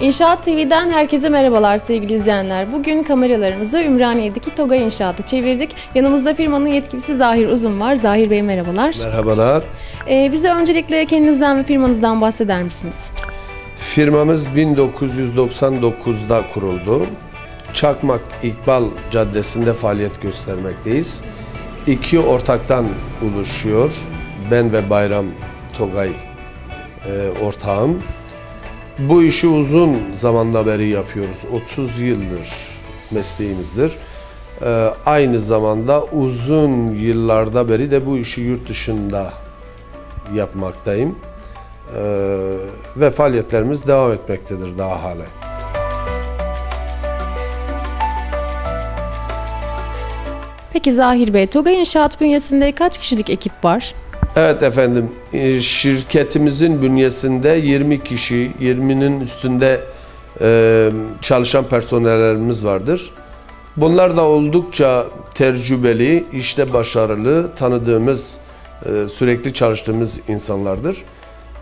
İnşaat TV'den herkese merhabalar sevgili izleyenler. Bugün kameralarımızı Ümraniye'deki Toga İnşaat'a çevirdik. Yanımızda firmanın yetkilisi Zahir Uzun var. Zahir Bey merhabalar. Merhabalar. Ee, bize öncelikle kendinizden ve firmanızdan bahseder misiniz? Firmamız 1999'da kuruldu. Çakmak İkbal Caddesi'nde faaliyet göstermekteyiz. İki ortaktan oluşuyor. Ben ve Bayram Togay e, ortağım. Bu işi uzun zamandan beri yapıyoruz. 30 yıldır mesleğimizdir. E, aynı zamanda uzun yıllarda beri de bu işi yurt dışında yapmaktayım. E, ve faaliyetlerimiz devam etmektedir daha halen. Peki Zahir Bey, Toga İnşaat bünyesinde kaç kişilik ekip var? Evet efendim, e, şirketimizin bünyesinde 20 kişi, 20'nin üstünde e, çalışan personellerimiz vardır. Bunlar da oldukça tecrübeli, işte başarılı, tanıdığımız, e, sürekli çalıştığımız insanlardır.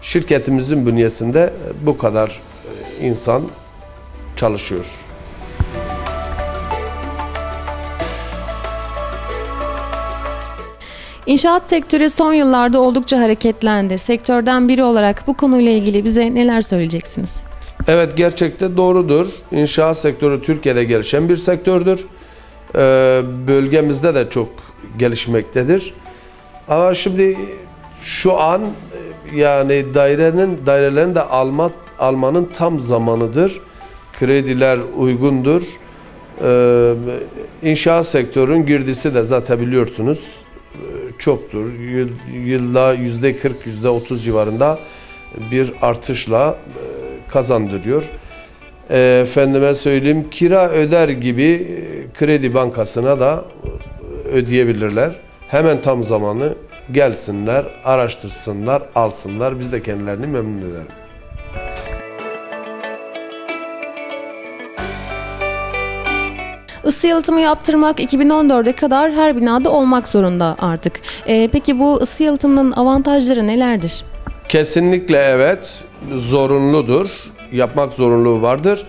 Şirketimizin bünyesinde bu kadar insan çalışıyor. İnşaat sektörü son yıllarda oldukça hareketlendi. Sektörden biri olarak bu konuyla ilgili bize neler söyleyeceksiniz? Evet gerçekte doğrudur. İnşaat sektörü Türkiye'de gelişen bir sektördür. Ee, bölgemizde de çok gelişmektedir. Ama şimdi şu an e, yani dairenin dairelerini de alma almanın tam zamanıdır. Krediler uygundur. Ee, inşaat sektörün girdisi de zaten biliyorsunuz çoktur. Yıl- Yılda yüzde 40, yüzde 30 civarında bir artışla e, kazandırıyor. E, Efendime söyleyeyim kira öder gibi e, kredi bankasına da ödeyebilirler. Hemen tam zamanı gelsinler, araştırsınlar, alsınlar. Biz de kendilerini memnun edelim. Isı yalıtımı yaptırmak 2014'e kadar her binada olmak zorunda artık. Ee, peki bu ısı yalıtımının avantajları nelerdir? Kesinlikle evet zorunludur. Yapmak zorunluluğu vardır.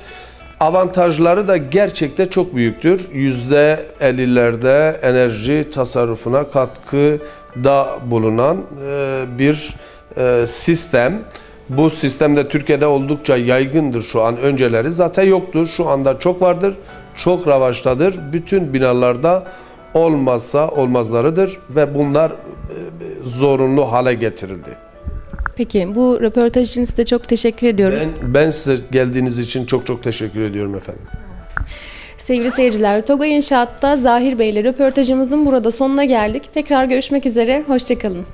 Avantajları da gerçekten çok büyüktür. Yüzde 50'lerde enerji tasarrufuna katkıda bulunan e, bir e, sistem. Bu sistemde Türkiye'de oldukça yaygındır şu an. Önceleri zaten yoktur. Şu anda çok vardır. Çok ravaçtadır. Bütün binalarda olmazsa olmazlarıdır ve bunlar e, zorunlu hale getirildi. Peki bu röportaj için size çok teşekkür ediyoruz. Ben, ben size geldiğiniz için çok çok teşekkür ediyorum efendim. Sevgili seyirciler, Toga İnşaat'ta Zahir Bey ile röportajımızın burada sonuna geldik. Tekrar görüşmek üzere, hoşçakalın.